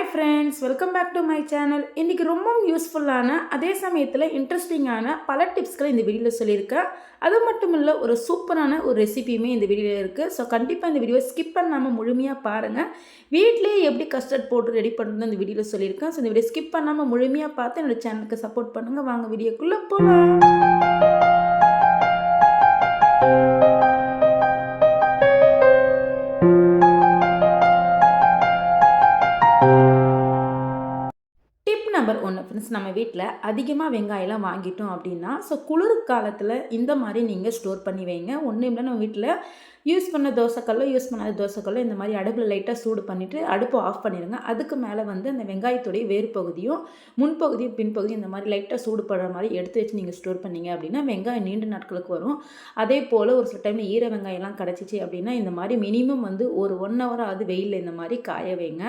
Hi friends welcome back to my channel இன்றைக்கி ரொம்பவும் யூஸ்ஃபுல்லான அதே சமயத்தில் இன்ட்ரெஸ்டிங்கான பல டிப்ஸ்களை இந்த வீடியோவில் சொல்லியிருக்கேன். அது மட்டும் இல்லை ஒரு சூப்பரான ஒரு ரெசிபியுமே இந்த வீடியோவில் இருக்குது ஸோ கண்டிப்பாக இந்த வீடியோ ஸ்கிப் பண்ணாமல் முழுமையாக பாருங்கள் வீட்லேயே எப்படி கஸ்டர்ட் போட்டு ரெடி பண்ணுறது இந்த வீடியோவில் சொல்லியிருக்கேன். ஸோ இந்த வீடியோ ஸ்கிப் பண்ணாமல் முழுமையாக பார்த்து என்னோட சேனலுக்கு சப்போர்ட் பண்ணுங்கள் வாங்க வீடியோக்குள்ளே போகலாம் நம்ம வீட்டில் அதிகமாக வெங்காயம்லாம் வாங்கிட்டோம் அப்படின்னா ஸோ குளிர் காலத்தில் இந்த மாதிரி நீங்கள் ஸ்டோர் பண்ணி வைங்க. ஒன்றும் இல்லை நம்ம வீட்டில் யூஸ் பண்ண தோசைக்கல்லோ யூஸ் பண்ணாத தோசைக்கல்லோ இந்த மாதிரி அடுப்பில் லைட்டாக சூடு பண்ணிவிட்டு அடுப்பு ஆஃப் பண்ணிடுங்க அதுக்கு மேலே வந்து அந்த வெங்காயத்துடைய வேறு பகுதியும் முன்பகுதியும் பின்பகுதியும் இந்த மாதிரி லைட்டாக சூடு படுற மாதிரி எடுத்து வச்சு நீங்கள் ஸ்டோர் பண்ணீங்க அப்படின்னா வெங்காயம் நீண்ட நாட்களுக்கு வரும். அதே போல் ஒரு சில டைமில் ஈர வெங்காயம்லாம் கிடச்சிச்சு அப்படின்னா இந்த மாதிரி மினிமம் வந்து ஒரு ஒன் ஹவர் வெயிலில் இந்த மாதிரி காய வைங்க.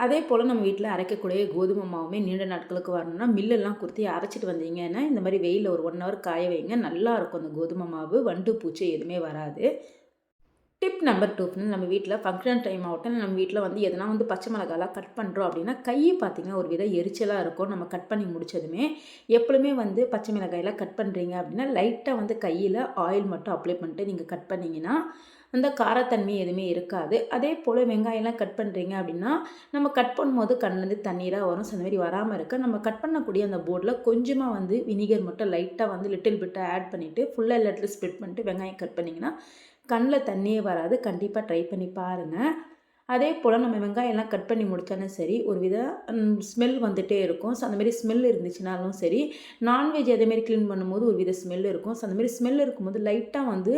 அதே போல் நம்ம வீட்டில் அரைக்கக்கூடிய கோதுமை மாவுமே நீண்ட நாட்களுக்கு வரணும்னா மில்லெல்லாம் குத்தி அரைச்சிட்டு வந்தீங்கன்னா இந்த மாதிரி வெயிலில் ஒரு ஒன் ஹவர் காய வைங்க. நல்லாயிருக்கும் அந்த கோதுமை மாவு. வண்டு பூச்சி எதுவுமே வராது. டிப் நம்பர் டூ நம்ம வீட்டில் ஃபங்க்ஷன் டைம் ஆகட்டும். நம்ம வீட்டில் வந்து எதனா வந்து பச்சை மிளகாலாம் கட் பண்ணுறோம் அப்படின்னா கையை பார்த்திங்கன்னா ஒரு வித எரிச்சலாக இருக்கும். நம்ம கட் பண்ணி முடித்ததுமே எப்பவுமே வந்து பச்சை மிளகாயெல்லாம் கட் பண்ணுறீங்க அப்படின்னா லைட்டாக வந்து கையில் ஆயில் மட்டும் அப்ளை பண்ணிட்டு நீங்கள் கட் பண்ணிங்கன்னா அந்த காரத்தன்மை எதுவுமே இருக்காது. அதே போல் வெங்காயம்லாம் கட் பண்ணுறீங்க அப்படின்னா நம்ம கட் பண்ணும்போது கண்ணிலேருந்து தண்ணீராக வரும். ஸோ அந்த மாதிரி வராமல் இருக்க நம்ம கட் பண்ணக்கூடிய அந்த போர்டில் கொஞ்சமாக வந்து வினிகர் மட்டும் லைட்டாக வந்து லிட்டில் பிட்டாக ஆட் பண்ணிவிட்டு ஃபுல்லாக எல்லா இடத்துல ஸ்ப்ரெட் பண்ணிட்டு வெங்காயம் கட் பண்ணிங்கன்னா கண்ணில் தண்ணியே வராது. கண்டிப்பாக ட்ரை பண்ணி பாருங்கள் அதே போல் நம்ம வெங்காயம்லாம் கட் பண்ணி முடித்தாலும் சரி ஒரு வித ஸ்மெல் வந்துகிட்டே இருக்கும். ஸோ அந்தமாரி ஸ்மெல் இருந்துச்சுனாலும் சரி நான்வெஜ் அதேமாரி க்ளீன் பண்ணும்போது ஒரு வித ஸ்மெல் இருக்கும் ஸோ அந்தமாரி ஸ்மெல் இருக்கும்போது லைட்டாக வந்து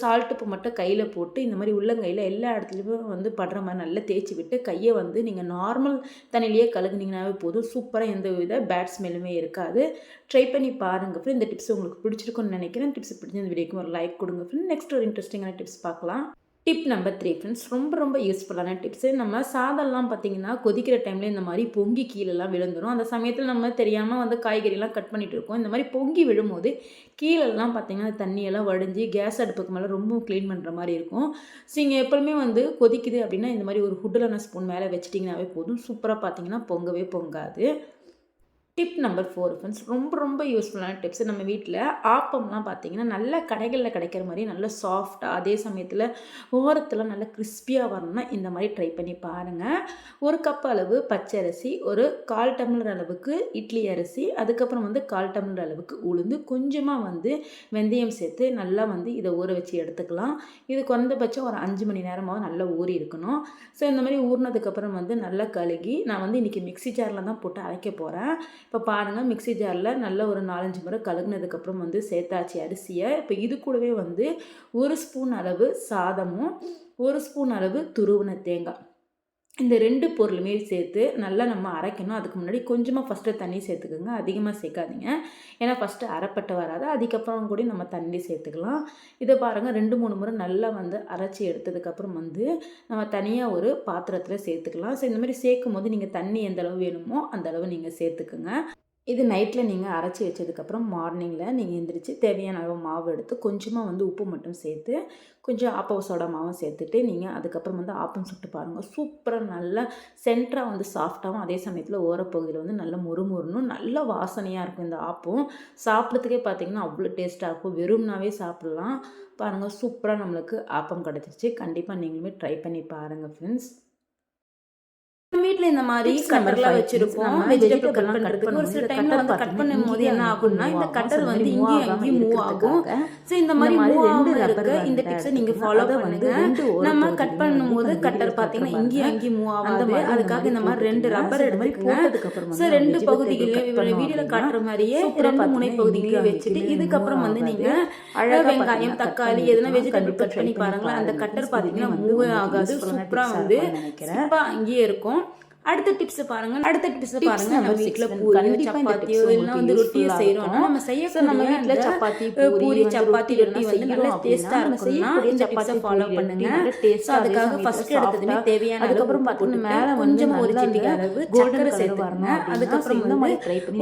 சால்ட் உப்பு மட்டும் கையில் போட்டு இந்த மாதிரி உள்ளங்கையில் எல்லா இடத்துலையும் வந்து படுற மாதிரி நல்லா தேய்ச்சி விட்டு கையை வந்து நீங்கள் நார்மல் தண்ணியிலேயே கழுகுனீங்கனாவே போதும். சூப்பராக எந்த வித பேட் ஸ்மெல்லுமே இருக்காது. ட்ரை பண்ணி பாருங்கள் ஃப்ரெண்ட் இந்த டிப்ஸ் உங்களுக்கு பிடிச்சிருக்குன்னு நினைக்கிறேன். டிப்ஸ் பிடிச்சி இந்த வீடியோக்கு ஒரு லைக் கொடுங்க ஃப்ரெண்ட் நெக்ஸ்ட் ஒரு இன்ட்ரெஸ்டிங்கான டிப்ஸ் பார்க்கலாம். டிப் நம்பர் த்ரீ ஃப்ரெண்ட்ஸ் ரொம்ப ரொம்ப யூஸ்ஃபுல்லான டிப்ஸு நம்ம சாதம்லாம் பார்த்திங்கன்னா கொதிக்கிற டைமில் இந்த மாதிரி பொங்கி கீழெல்லாம் விழுந்துடும் அந்த சமயத்தில் நம்ம தெரியாமல் வந்து காய்கறிலாம் கட் பண்ணிகிட்டு இருக்கோம். இந்த மாதிரி பொங்கி விழும்போது கீழெல்லாம் பார்த்திங்கன்னா தண்ணியெல்லாம் வடிஞ்சு கேஸ் அடுப்புக்கு மேலே ரொம்ப க்ளீன் பண்ணுற மாதிரி இருக்கும். ஸோ இங்கே எப்பவுமே வந்து கொதிக்குது அப்படின்னா இந்த மாதிரி ஒரு ஹுட்டிலான ஸ்பூன் மேலே வச்சிட்டிங்கனாவே போதும். சூப்பராக பார்த்திங்கன்னா பொங்கவே பொங்காது. டிப் நம்பர் ஃபோர் ஃப்ரெண்ட்ஸ் ரொம்ப ரொம்ப யூஸ்ஃபுல்லான டிப்ஸ் நம்ம வீட்டில் ஆப்பம்லாம் பார்த்தீங்கன்னா நல்ல கடைகளில் கிடைக்கிற மாதிரி நல்ல சாஃப்டாக அதே சமயத்தில் ஓரத்தில் நல்ல கிறிஸ்பியாக வரணும்னா இந்த மாதிரி ட்ரை பண்ணி பாருங்கள் ஒரு கப் அளவு பச்சை அரிசி ஒரு கால் டம்ளர் அளவுக்கு இட்லி அரிசி அதுக்கப்புறம் வந்து கால் டம்ளர் அளவுக்கு உளுந்து கொஞ்சமாக வந்து வெந்தயம் சேர்த்து நல்லா வந்து இதை ஊற வச்சு எடுத்துக்கலாம். இது குறைந்தபட்சம் ஒரு அஞ்சு மணி நேரமாக நல்லா ஊறி இருக்கணும். ஸோ இந்த மாதிரி ஊறினதுக்கப்புறம் வந்து நல்லா கழுகி நான் வந்து இன்றைக்கி மிக்ஸி ஜாரில் தான் போட்டு அரைக்க போகிறேன் இப்போ பாருங்கள் மிக்ஸி ஜாரில் நல்ல ஒரு நாலஞ்சு முறை கழுகுனதுக்கப்புறம் வந்து சேர்த்தாச்சு அரிசியை. இப்போ இது கூடவே வந்து ஒரு ஸ்பூன் அளவு சாதமும் ஒரு ஸ்பூன் அளவு துருவின தேங்காய். இந்த ரெண்டு பொருளுமே சேர்த்து நல்லா நம்ம அரைக்கணும். அதுக்கு முன்னாடி கொஞ்சமாக ஃபஸ்ட்டு தண்ணி சேர்த்துக்கோங்க. அதிகமாக சேர்க்காதீங்க. ஏன்னா ஃபஸ்ட்டு அரைப்பட்டு வராது. அதுக்கப்புறம் கூட நம்ம தண்ணி சேர்த்துக்கலாம். இதை பாருங்கள் ரெண்டு மூணு முறை நல்லா வந்து அரைச்சி எடுத்ததுக்கப்புறம் வந்து நம்ம தனியாக ஒரு பாத்திரத்தில் சேர்த்துக்கலாம். ஸோ இந்த மாதிரி சேர்க்கும் போது நீங்கள் தண்ணி எந்த அளவு வேணுமோ அந்த அளவு நீங்கள் சேர்த்துக்குங்க. இது நைட்டில் நீங்கள் அரைச்சி வச்சதுக்கப்புறம் மார்னிங்கில் நீங்கள் எந்திரிச்சு தேவையான அளவு மாவு எடுத்து கொஞ்சமாக வந்து உப்பு மட்டும் சேர்த்து கொஞ்சம் ஆப்பம் சோடா மாவும் சேர்த்துட்டு நீங்கள் அதுக்கப்புறம் வந்து ஆப்பம் சுட்டு பாருங்கள் சூப்பராக நல்லா சென்டராக வந்து சாஃப்டாகவும் அதே சமயத்தில் ஓரப்பகுதியில் வந்து நல்லா முறுமுறுனும் நல்ல வாசனையாக இருக்கும் இந்த ஆப்பம். சாப்பிட்றதுக்கே பார்த்திங்கன்னா அவ்வளோ டேஸ்ட்டாக இருக்கும். வெறும்னாவே சாப்பிட்லாம். பாருங்கள் சூப்பராக நம்மளுக்கு ஆப்பம் கிடச்சிருச்சு. கண்டிப்பாக நீங்களுமே ட்ரை பண்ணி பாருங்கள் ஃப்ரெண்ட்ஸ் வீட்டில் இந்த மாதிரி கட்டர்லாம் வச்சிருப்போம். வெஜிடபிள் கட் பண்ணுறதுக்கு ஒரு சில டைம்ல வந்து கட் பண்ணும் போது என்ன ஆகும்னா இந்த கட்டர் வந்து இங்கேயும் அங்கேயும் மூவ் ஆகும். ஸோ இந்த மாதிரி மூவ் ஆகாம இருக்க இந்த டிப்ஸை நீங்கள் ஃபாலோ பண்ணுங்க. நம்ம கட் பண்ணும்போது கட்டர் பார்த்தீங்கன்னா இங்கேயும் அங்கேயும் மூவ் ஆகாது. அதுக்காக இந்த மாதிரி ரெண்டு ரப்பர் எடுத்துக்கோங்க. ஸோ ரெண்டு பகுதிகளையும் வீடியோவில் காட்டுற மாதிரியே ரெண்டு முனை பகுதிகளையும் வச்சுட்டு இதுக்கப்புறம் வந்து நீங்கள் அழகாக வெங்காயம் தக்காளி எதுனா வெஜிடபிள் கட் பண்ணி பாருங்களேன். அந்த கட்டர் பார்த்தீங்கன்னா மூவே ஆகாது சூப்பராக வந்து அங்கேயே இருக்கும் அடுத்த டிப்ஸ் பாருங்க. அடுத்த டிப்ஸ் பாருங்க. நம்ம வீட்ல பூரி சப்பாத்தியோ இல்லைன்னா வந்து ரொட்டியோ செய்யறோம். நம்ம செய்ய நம்ம வீட்ல சப்பாத்தி பூரி சப்பாத்தி ரொட்டி வந்து நல்ல டேஸ்டா இருக்கும்னா இந்த டிப்ஸை ஃபாலோ பண்ணுங்க. ஸோ அதுக்காக ஃபர்ஸ்ட் எடுத்ததுமே தேவையான அதுக்கப்புறம் பார்த்தீங்கன்னா மேல கொஞ்சம் ஒரு சிட்டிகை அளவு கோல்டன் சேர்த்துக்கோங்க. அதுக்கப்புறம் வந்து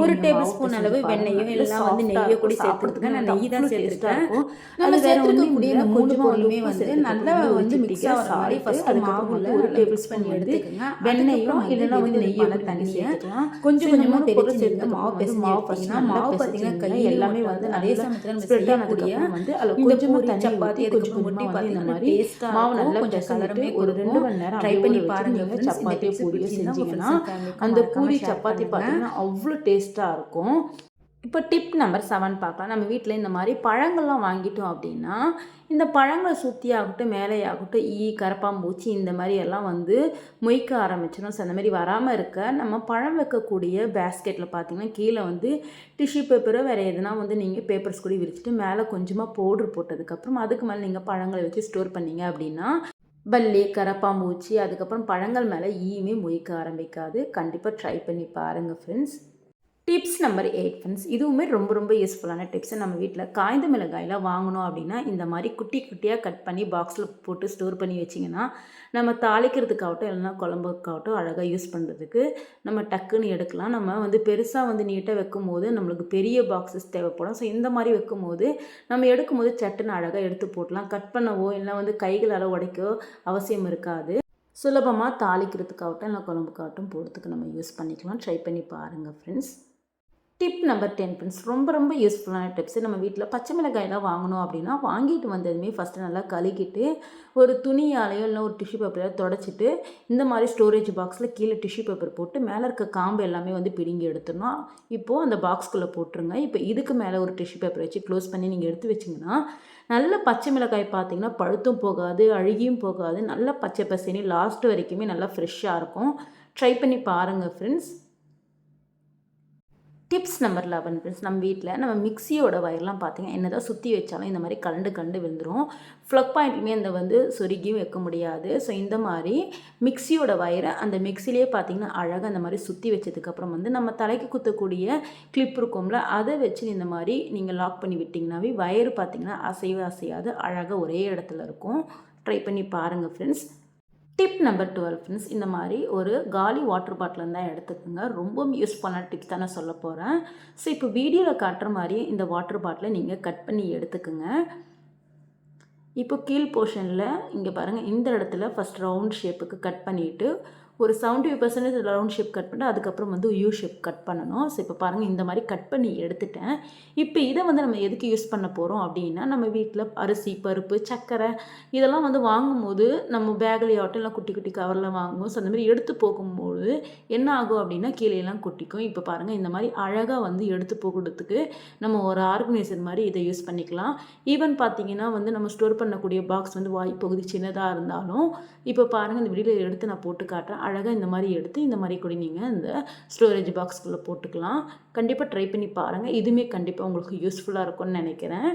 ஒரு டேபிள் ஸ்பூன் அளவு வெண்ணெயோ இல்லைன்னா வந்து நெய்யோ கூட சேர்த்துருக்கேன் நான் நெய் தான் சேர்த்துருக்கேன் நம்ம சேர்த்துக்கக்கூடிய மூணு பொருளுமே வந்து நல்லா வந்து மிக்ஸ் ஆகிற மாதிரி ஃபர்ஸ்ட் மாவு வந்து ஒரு டேபிள் ஸ்பூன் எடுத்துக்கோங்க வெண்ணெயும் இல்லைன்னா வந்து நெய்யை தண்ணி சேர்த்துக்கலாம். கொஞ்சம் கொஞ்சமாக பொருள் சேர்த்து மாவு பேச மாவு பார்த்தீங்கன்னா மாவு பார்த்தீங்கன்னா கை எல்லாமே வந்து அதே சமயத்தில் ஸ்ப்ரெட் ஆனதுக்கு வந்து அதில் கொஞ்சமாக தண்ணி சப்பாத்தி கொஞ்சம் முட்டி பார்த்து இந்த மாதிரி மாவு நல்லா கொஞ்சம் கலருமே ஒரு ரெண்டு மணி நேரம் ட்ரை பண்ணி பாருங்க சப்பாத்தியோ பூரியோ செஞ்சீங்கன்னா அந்த பூரி சப்பாத்தி பார்த்தீங்கன்னா அவ்வளோ டேஸ்ட்டாக இருக்கும். இப்போ டிப் நம்பர் செவன் பார்க்கலாம். நம்ம வீட்டில் இந்த மாதிரி பழங்கள்லாம் வாங்கிட்டோம் அப்படின்னா இந்த பழங்களை சுற்றி ஆகட்டும் மேலே ஆகட்டும் ஈ கரப்பாம்பூச்சி இந்த மாதிரி எல்லாம் வந்து மொய்க்க ஆரம்பிச்சிடும் ஸோ அந்த மாதிரி வராமல் இருக்க நம்ம பழம் வைக்கக்கூடிய பேஸ்கெட்டில் பார்த்தீங்கன்னா கீழே வந்து டிஷ்யூ பேப்பரோ வேறு எதுனா வந்து நீங்கள் பேப்பர்ஸ் கூட விரிச்சிட்டு மேலே கொஞ்சமாக பவுட்ரு போட்டதுக்கப்புறம் அதுக்கு மேலே நீங்கள் பழங்களை வச்சு ஸ்டோர் பண்ணீங்க அப்படின்னா பல்லி கரப்பாம்பூச்சி அதுக்கப்புறம் பழங்கள் மேலே ஈயுமே மொய்க்க ஆரம்பிக்காது. கண்டிப்பாக ட்ரை பண்ணி பாருங்கள் friends tips number eight friends இதுவுமே ரொம்ப ரொம்ப யூஸ்ஃபுல்லான டிப்ஸ் நம்ம வீட்டில் காய்ந்த மிளகாயெலாம் வாங்கணும் அப்படின்னா இந்த மாதிரி குட்டி குட்டியாக கட் பண்ணி பாக்ஸில் போட்டு ஸ்டோர் பண்ணி வச்சிங்கன்னா நம்ம தாளிக்கிறதுக்காகட்டும் இல்லைனா குழம்புக்காகட்டும் அழகாக யூஸ் பண்ணுறதுக்கு நம்ம டக்குன்னு எடுக்கலாம். நம்ம வந்து பெருசாக வந்து நீட்டாக வைக்கும் போது நம்மளுக்கு பெரிய பாக்ஸஸ் தேவைப்படும். ஸோ இந்த மாதிரி வைக்கும் போது நம்ம எடுக்கும் போது சட்டுன்னு அழகாக எடுத்து போட்டலாம். கட் பண்ணவோ இல்லை வந்து கைகளால் உடைக்கோ அவசியம் இருக்காது. சுலபமாக தாளிக்கிறதுக்காகட்டும் இல்லை குழம்புக்காகட்டும் போடுறதுக்கு நம்ம யூஸ் பண்ணிக்கலாம். ட்ரை பண்ணி பாருங்கள் friends tip number ten friends ரொம்ப ரொம்ப யூஸ்ஃபுல்லான டிப்ஸ் நம்ம வீட்டில் பச்சை மிளகாயெல்லாம் வாங்கணும் அப்படின்னா வாங்கிட்டு வந்ததுமே ஃபஸ்ட்டு நல்லா கழுகிட்டு ஒரு துணியாலையோ இல்லை ஒரு டிஷ்யூ பேப்பரையோ தொடச்சிட்டு இந்த மாதிரி ஸ்டோரேஜ் பாக்ஸில் கீழே டிஷ்யூ பேப்பர் போட்டு மேலே இருக்க காம்பு எல்லாமே வந்து பிடுங்கி எடுத்துடணும். இப்போது அந்த பாக்ஸ்குள்ளே போட்டுருங்க. இப்போ இதுக்கு மேலே ஒரு டிஷ்யூ பேப்பர் வச்சு க்ளோஸ் பண்ணி நீங்கள் எடுத்து வச்சிங்கன்னா நல்ல பச்சை மிளகாய் பார்த்தீங்கன்னா பழுத்தும் போகாது அழுகியும் போகாது. நல்ல பச்சை பசேனி லாஸ்ட் வரைக்குமே நல்லா ஃப்ரெஷ்ஷாக இருக்கும். ட்ரை பண்ணி பாருங்கள் friends tips number eleven friends நம்ம வீட்டில் நம்ம மிக்சியோட வயர்லாம் பார்த்தீங்கன்னா என்ன தான் சுற்றி வச்சாலும் இந்த மாதிரி கண்டு கண்டு விழுந்துடும் ஃப்ளக் பாயிண்ட்லையுமே அந்த வந்து சொருகியும் வைக்க முடியாது. ஸோ இந்த மாதிரி மிக்சியோட வயரை அந்த மிக்சிலே பார்த்தீங்கன்னா அழகாக அந்த மாதிரி சுற்றி வச்சதுக்கப்புறம் வந்து நம்ம தலைக்கு குத்தக்கூடிய கிளிப் இருக்கும்ல அதை வச்சு இந்த மாதிரி நீங்கள் லாக் பண்ணி விட்டிங்கனாவே வயர் பார்த்தீங்கன்னா அசைவு அசையாது அழகாக ஒரே இடத்துல இருக்கும். ட்ரை பண்ணி பாருங்கள் friends tip number twelve friends இந்த மாதிரி ஒரு காலி வாட்டர் பாட்டில் தான் எடுத்துக்கோங்க. ரொம்பவும் யூஸ்ஃபுல்லான டிப்ஸ் தான் நான் சொல்ல போகிறேன் ஸோ இப்போ வீடியோவில் காட்டுற மாதிரி இந்த வாட்டர் பாட்டிலை நீங்கள் கட் பண்ணி எடுத்துக்கோங்க. இப்போ கீழ் போர்ஷனில் இங்கே பாருங்கள் இந்த இடத்துல ஃபஸ்ட் ரவுண்ட் ஷேப்புக்கு கட் பண்ணிவிட்டு ஒரு seventy five percentage round shape cut பண்ணிட்டு அதுக்கப்புறம் வந்து யூ ஷேப் கட் பண்ணணும். ஸோ இப்போ பாருங்கள் இந்த மாதிரி கட் பண்ணி எடுத்துட்டேன். இப்போ இதை வந்து நம்ம எதுக்கு யூஸ் பண்ண போகிறோம் அப்படின்னா நம்ம வீட்டில் அரிசி பருப்பு சர்க்கரை இதெல்லாம் வந்து வாங்கும்போது நம்ம பேக்லேயாகட்டும் இல்லை குட்டி குட்டி கவரில் வாங்குவோம் ஸோ அந்த மாதிரி எடுத்து போகும்போது என்ன ஆகும் அப்படின்னா கீழேலாம் கொட்டிக்கும். இப்போ பாருங்கள் இந்த மாதிரி அழகாக வந்து எடுத்து போகிறதுக்கு நம்ம ஒரு ஆர்கனைசர் மாதிரி இதை யூஸ் பண்ணிக்கலாம். ஈவன் பார்த்தீங்கன்னா வந்து நம்ம ஸ்டோர் பண்ணக்கூடிய பாக்ஸ் வந்து வாய் பகுதி சின்னதாக இருந்தாலும் இப்போ பாருங்கள் இந்த வீடியோ எடுத்து நான் போட்டு காட்டுறேன். அழகாக இந்த மாதிரி எடுத்து இந்த மாதிரி கூட நீங்கள் இந்த ஸ்டோரேஜ் பாக்ஸ்குள்ளே போட்டுக்கலாம். கண்டிப்பாக ட்ரை பண்ணி பாருங்கள் இதுவுமே கண்டிப்பாக உங்களுக்கு யூஸ்ஃபுல்லாக இருக்கும்னு நினைக்கிறேன்.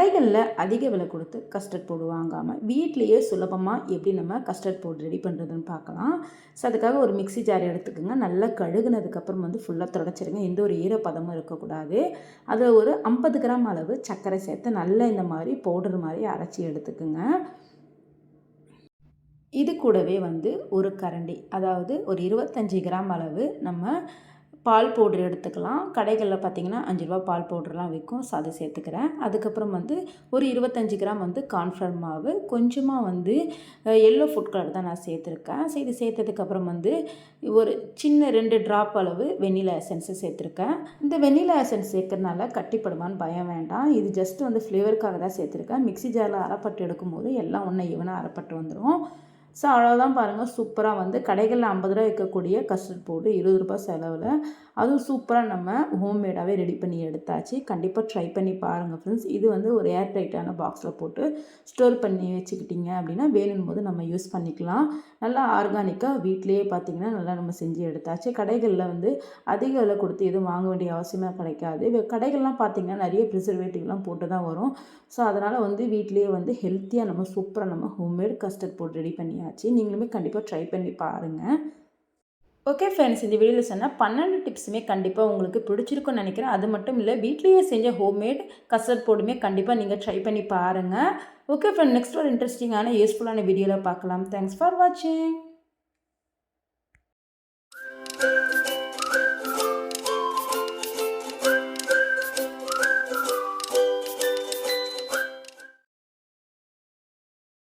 கடைகளில் அதிக விலை கொடுத்து கஸ்டர்ட் பவுடர் வாங்காமல் வீட்லேயே சுலபமாக எப்படி நம்ம கஸ்டர்ட் பவுடர் ரெடி பண்ணுறதுன்னு பார்க்கலாம். ஸோ அதுக்காக ஒரு மிக்சி ஜார் எடுத்துக்கோங்க. நல்லா கழுகுனதுக்கப்புறம் வந்து ஃபுல்லாக தொடச்சிருங்க. எந்த ஒரு ஈரப்பதமும் இருக்கக்கூடாது. அதில் ஒரு ஐம்பது கிராம் அளவு சர்க்கரை சேர்த்து நல்லா இந்த மாதிரி பவுடர் மாதிரி அரைச்சி எடுத்துக்கோங்க. இது கூடவே வந்து ஒரு கரண்டி அதாவது ஒரு இருபத்தஞ்சி கிராம் அளவு நம்ம பால் பவுட்ரு எடுத்துக்கலாம். கடைகளில் பார்த்திங்கன்னா அஞ்சு ரூபா பால் பவுட்ருலாம் விற்கும் ஸோ அதை சேர்த்துக்கிறேன். அதுக்கப்புறம் வந்து ஒரு இருபத்தஞ்சி கிராம் வந்து கார்ன்ஃப்ளவர் மாவு. கொஞ்சமாக வந்து எல்லோ ஃபுட் கலர் தான் நான் சேர்த்துருக்கேன். ஸோ இது சேர்த்ததுக்கப்புறம் வந்து ஒரு சின்ன ரெண்டு ட்ராப் அளவு வெண்ணிலா எசன்ஸை சேர்த்துருக்கேன். இந்த வெண்ணிலா எசன்ஸ் சேர்க்கறதுனால கட்டிப்படுமான்னு பயம் வேண்டாம். இது ஜஸ்ட் வந்து ஃப்ளேவருக்காக தான் சேர்த்துருக்கேன். மிக்சி ஜாரில் அரைப்பட்டு எடுக்கும்போது எல்லாம் ஒன்று ஈவனாக அரைப்பட்டு வந்துடும் ஸோ அவ்வளோதான் பாருங்கள் சூப்பராக வந்து கடைகளில் ஐம்பது ரூபா இருக்கக்கூடிய கஸ்டர்ட் பவுடர் இருபது ரூபாய் செலவில் அதுவும் சூப்பராக நம்ம ஹோம்மேடாகவே ரெடி பண்ணி எடுத்தாச்சு. கண்டிப்பாக ட்ரை பண்ணி பாருங்கள் ஃப்ரெண்ட்ஸ் இது வந்து ஒரு ஏர் டைட்டான பாக்ஸில் போட்டு ஸ்டோர் பண்ணி வச்சுக்கிட்டிங்க அப்படின்னா வேணும் போது நம்ம யூஸ் பண்ணிக்கலாம். நல்லா ஆர்கானிக்காக வீட்லேயே பார்த்திங்கன்னா நல்லா நம்ம செஞ்சு எடுத்தாச்சு. கடைகளில் வந்து அதிக விலை கொடுத்து எதுவும் வாங்க வேண்டிய அவசியமாக கிடைக்காது. கடைகள்லாம் பார்த்திங்கன்னா நிறைய ப்ரிசர்வேட்டிவ்லாம் போட்டு தான் வரும். ஸோ அதனால் வந்து வீட்லேயே வந்து ஹெல்த்தியாக நம்ம சூப்பராக நம்ம ஹோம்மேட் கஸ்டர்ட் போட்டு ரெடி பண்ணி பண்ணியாச்சு. நீங்களுமே கண்டிப்பாக ட்ரை பண்ணி பாருங்கள் ஓகே ஃப்ரெண்ட்ஸ் இந்த வீடியோவில் சொன்னால் பன்னெண்டு டிப்ஸுமே கண்டிப்பாக உங்களுக்கு பிடிச்சிருக்கும்னு நினைக்கிறேன். அது மட்டும் இல்லை வீட்லேயே செஞ்ச ஹோம்மேட் கசர் போடுமே கண்டிப்பாக நீங்கள் ட்ரை பண்ணி பாருங்கள் ஓகே ஃப்ரெண்ட் நெக்ஸ்ட் ஒரு இன்ட்ரெஸ்டிங்கான யூஸ்ஃபுல்லான வீடியோவில் பார்க்கலாம். தேங்க்ஸ் ஃபார் வாட்சிங்